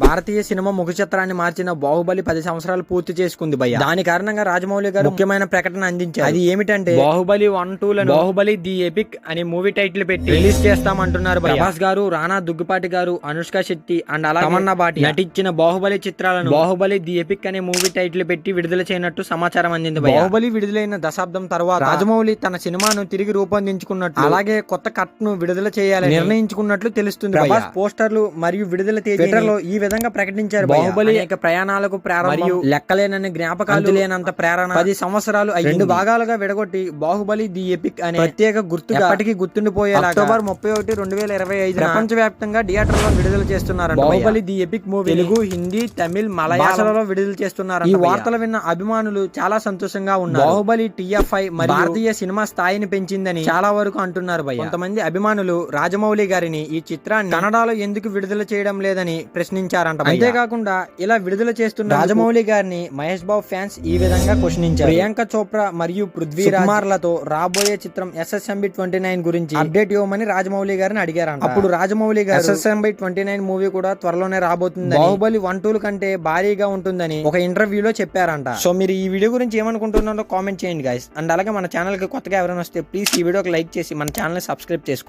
భారతీయ cinema ముఖ చిత్రాన్ని మార్చిన బాహుబలి పది సంవత్సరాలు పూర్తి చేసుకుంది భయ్య దాని కారణంగా రాజమౌళి గారు ముఖ్యమైన ప్రకటన అందించారు అది ఏమిటంటే బాహుబలి వన్ టూ లను బాహుబలి ది ఎపిక్ అని మూవీ టైటిల్ పెట్టి రిలీజ్ చేస్తామంటున్నారు. ప్రభాస్ గారు రానా దుగ్గుపాటి గారు అనుష్క శెట్టి అండ్ అలా తమన్నా బాటి నటించిన బాహుబలి చిత్రాలను బాహుబలి ది ఎపిక్ అనే మూవీ టైటిల్ పెట్టి విడుదల చేయనట్టు సమాచారం అందింది. బాహుబలి విడుదలైన దశాబ్దం తర్వాత రాజమౌళి తన సినిమాను తిరిగి రూపొందించుకున్నట్టు అలాగే కొత్త కట్ను విడుదల చేయాలని నిర్ణయించుకున్నట్లు తెలుస్తుంది ప్రభాస్ పోస్టర్లు మరియు విడుదల తేదీలో ఈ విధంగా ప్రకటించారు బాహుబలి అనేక ప్రయాణాలకు ప్రారంభం. లెక్కలేనని జ్ఞాపకాలు లేనంత ప్రేరణ పది సంవత్సరాలు. రెండు భాగాలుగా విడగొట్టి బాహుబలి ది ఎపిక్ అనే ప్రత్యేక గుర్తుగా ఎప్పటికీ గుర్తుండిపోయేలా అక్టోబర్ ముప్పై ఒకటి రెండు వేల ఇరవై ఐదు ప్రపంచ వ్యాప్తంగా థియేటర్లో విడుదల చేస్తున్నారు Baahubali the epic movie Telugu Hindi Tamil Malayalam భాషలలో విడుదల చేస్తున్నారు ఈ వార్తలు విన్న అభిమానులు చాలా సంతోషంగా ఉన్నారు. బాహుబలి టిఎఫ్ఐ మరియు భారతీయ సినిమా స్థాయిని పెంచిందని చాలా వరకు అంటున్నారు భయ్య. కొంతమంది అభిమానులు రాజమౌళి గారిని ఈ చిత్రాన్ని కన్నడలో ఎందుకు విడుదల చేయడం లేదని ప్రశ్నించారంట భయ్య. అంతేకాకుండా ఇలా విడుదల చేస్తున్న రాజమౌళి గారిని మహేష్ బాబు ఫ్యాన్స్ ఈ విధంగా క్వశ్చనించారు ప్రియాంక చోప్రా మరియు పృథ్వీరాజ్లతో రాబోయే చిత్రం ఎస్ఎస్ఎంబి ట్వంటీ నైన్ గురించి అప్డేట్ ఇవ్వమని రాజమౌళి గారిని అడిగారంట. అప్పుడు రాజమౌళి గారు ఎస్ఎస్ఎంబి ట్వంటీ నైన్ మూవీ కూడా త్వరలోనే రాబోతుంది బాహుబలి వన్ టూల కంటే భారీగా ఉంటుందని ఒక ఇంటర్వ్యూలో చెప్పారంట. సో మీరు ఈ వీడియో గురించి ఏమనుకుంటున్నారో కామెంట్ చేయండి గైస్ అండ్ అలాగే మన ఛానల్కి కొత్తగా ఎవరైనా వస్తే ప్లీజ్ ఈ వీడియోకి లైక్ చేసి మన ఛానల్ సబ్స్క్రైబ్ చేసుకోండి.